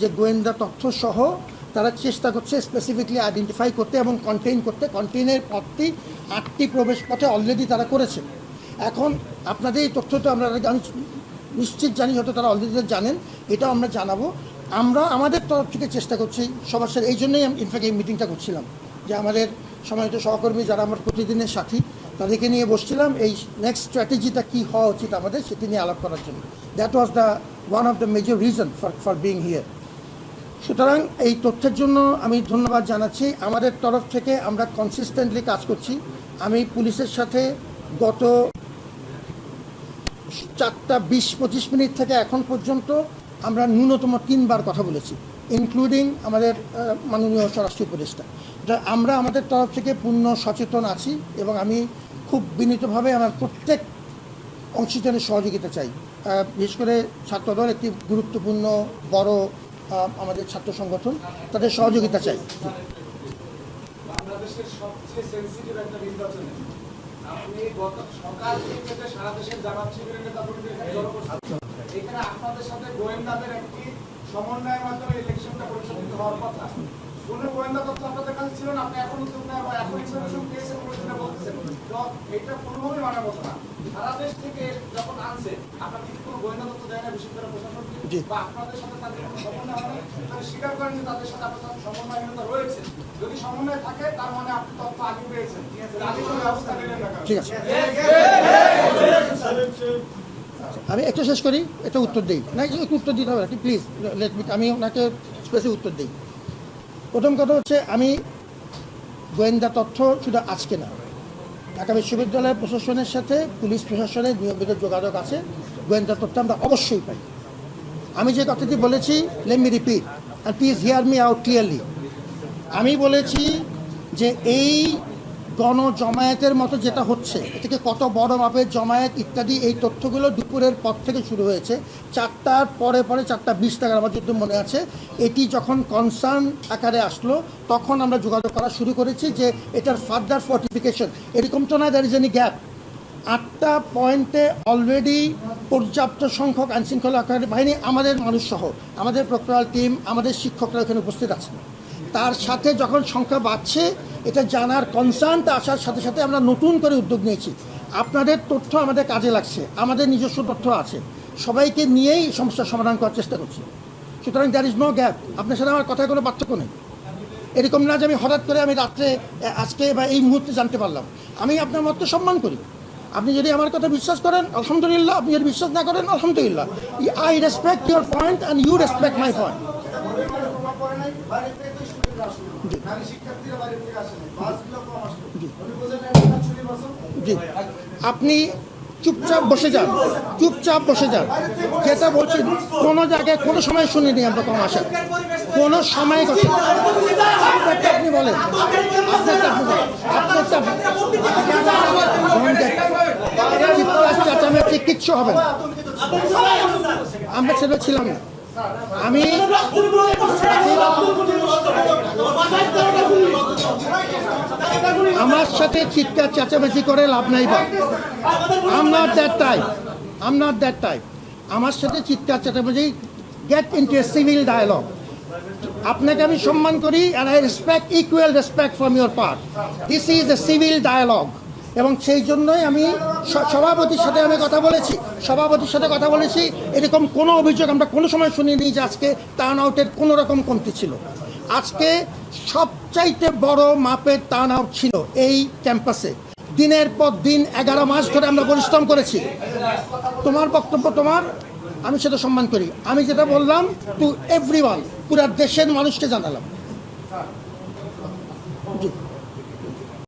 যে গোয়েন্দা তথ্য সহ তারা চেষ্টা করছে স্পেসিফিকলি আইডেন্টিফাই করতে এবং কন্টেইন করতে। কন্টেইনের পথটি, আটটি প্রবেশ পথে অলরেডি তারা করেছে। এখন আপনাদের এই তথ্যটা আমরা আমি নিশ্চিত জানি হয়তো তারা অলরেডি জানেন, এটাও আমরা জানাব। আমরা আমাদের তরফ থেকে চেষ্টা করছি সবার সাথে, এই জন্যই আমি ইনফ্যাক্ট এই মিটিংটা করছিলাম। যে আমাদের সম্মানিত সহকর্মী যারা আমার প্রতিদিনের সাথী, তাদেরকে নিয়ে বসছিলাম, এই নেক্সট স্ট্র্যাটেজিটা কী হওয়া উচিত আমাদের, সেটি নিয়ে আলাপ করার জন্য। That was the one of the major reason for for being here সুতরাং এই তথ্যের জন্য আমি ধন্যবাদ জানাচ্ছি। আমাদের তরফ থেকে আমরা কনসিস্টেন্টলি কাজ করছি। আমি পুলিশের সাথে গত চারটা বিশ পঁচিশ মিনিট থেকে এখন পর্যন্ত আমরা ন্যূনতম তিনবার কথা বলেছি ইনক্লুডিং আমাদের মাননীয় স্বরাষ্ট্র উপদেষ্টা। আমরা আমাদের তরফ থেকে পূর্ণ সচেতন আছি এবং আমি খুব বিনীতভাবে আমার প্রত্যেক অংশীদারের সহযোগিতা চাই। বিশেষ করে ছাত্রদল একটি গুরুত্বপূর্ণ, বড় আমাদের ছাত্র সংগঠন তাদের সহযোগিতা চাই। বাংলাদেশের সবচেয়ে সেনসিটিভ একটা নির্বাচনে আপনি গত সকাল থেকে সারা দেশের জামাত শিবিরের নেতা এখানে জড়ো করছেন এখানে আপনাদের সাথে গোয়েন্দাদের একটি সমন্বয়ের মাধ্যমে ইলেকশনটা পরিচালিত হওয়ার কথা। কোন গোয়েন্দা তথ্য আপনাদের কাছে ছিল না আপনি এখন উদ্যোগ নেওয়া বা এখন ইনফরমেশন পেয়েছেন বলে সেটা বলতেছেন। তো এটা কোনোভাবেই মানার মতো না। সারা দেশ থেকে যখন আনছে আপনার কি কোনো গোয়েন্দা তথ্য দেয় না বিশ্ববিদ্যালয় প্রশাসনকে? জি। বা আপনাদের সাথে তাদের কোনো সমন্বয় হয় না তাহলে স্বীকার করেন যে তাদের সাথে আপনার সমন্বয়হীনতা রয়েছে। যদি সমন্বয় থাকে তার মানে আপনি তথ্য আগে পেয়েছেন। আগে কোনো ব্যবস্থা নিলেন না ঠিক আছে। আমি একটা শেষ করি এটা উত্তর দিই। না একটু উত্তর দিতে হবে প্লিজ লেট মি আমি ওনাকে স্পেসিফিক উত্তর দিই। প্রথম কথা হচ্ছে আমি গোয়েন্দা তথ্য শুধু আজকে না ঢাকা বিশ্ববিদ্যালয় প্রশাসনের সাথে পুলিশ প্রশাসনের নিয়মিত যোগাযোগ আছে গোয়েন্দা তথ্য আমরা অবশ্যই পাই। আমি যে কথাটি বলেছি let me repeat please hear me out clearly আমি বলেছি যে এই গণজমায়েতের মতো যেটা হচ্ছে, এটাকে কত বড় মাপের জমায়েত ইত্যাদি, এই তথ্যগুলো দুপুরের পর থেকে শুরু হয়েছে। চারটার পরে পরে চারটা বিশ টাকার আমার যদি মনে আছে। এটি যখন কনসার্ন আকারে আসলো, তখন আমরা যোগাযোগ করা শুরু করেছি যে এটার ফার্দার ফর্টিফিকেশন এরকম তো না দ্যার ইজ এনি গ্যাপ আটটা পয়েন্টে অলরেডি পর্যাপ্ত সংখ্যক আইনশৃঙ্খলা বাহিনী আমাদের মানুষ সহ আমাদের প্রক্রিয়াল টিম আমাদের শিক্ষকরা এখানে উপস্থিত আছেন। তার সাথে যখন সংখ্যা বাড়ছে, এটা জানার কনসার্ন আসার সাথে সাথে আমরা নতুন করে উদ্যোগ নিয়েছি। আপনাদের তথ্য আমাদের কাজে লাগছে, আমাদের নিজস্ব তথ্য আছে। সবাইকে নিয়েই সমস্যার সমাধান করার চেষ্টা করছি। সুতরাং দ্যার ইজ নো গ্যাপ আপনার সাথে আমার কথায় কোনো পার্থক্য নেই। এরকম না যে আমি হঠাৎ করে আমি রাত্রে আজকে বা এই মুহূর্তে জানতে পারলাম। আমি আপনার মত সম্মান করি। আপনি যদি আমার কথা বিশ্বাস করেন আলহামদুলিল্লাহ আপনি যদি বিশ্বাস না করেন আলহামদুলিল্লাহ I respect your point and you respect my point প্রভাব পড়ে নাই, বাইরে থেকে স্টুডেন্টরা আসলো। নারী শিক্ষার্থীরা বাইরে থেকে আসে নাই, বাসগুলো কম আসলো। উনি বলছেন, "একটা চুরি বছর জি আপনি চুপচাপ বসে যান, চুপচাপ বসে যান। যেটা বলছেন, কোনো জায়গায় কোনো সময় শুনিনি আমরা কোনো আশা। কোনো সময় কথা আপনি বলেন। আপনারটা আপনি কিচ্ছু হবে না। আমরা সেটা ছিলাম না। আমি আমার সাথে চিৎকার, চেঁচামেচি করে লাভ নাই বা। Um that type um that type আমার সাথে চিৎকার, চেঁচামেচি get into a civil dialogue আপনাকে আমি সম্মান করি and I respect equal respect from your part this is a civil dialogue এবং সেই জন্যই আমি সভাপতির সাথে আমি কথা বলেছি। সভাপতির সাথে কথা বলেছি। এরকম কোনো অভিযোগ আমরা কোনো সময় শুনিনি যে আজকে টার্ন আউটের কোনো রকম কমতি ছিল। আজকে সবচাইতে বড় মাপের টার্ন ছিল এই ক্যাম্পাসে। দিনের পর দিন এগারো মাস ধরে আমরা পরিশ্রম করেছি। তোমার বক্তব্য তোমার, আমি সেটা সম্মান করি। আমি যেটা বললাম টু এভরি ওয়ান পুরা দেশের মানুষকে জানালাম।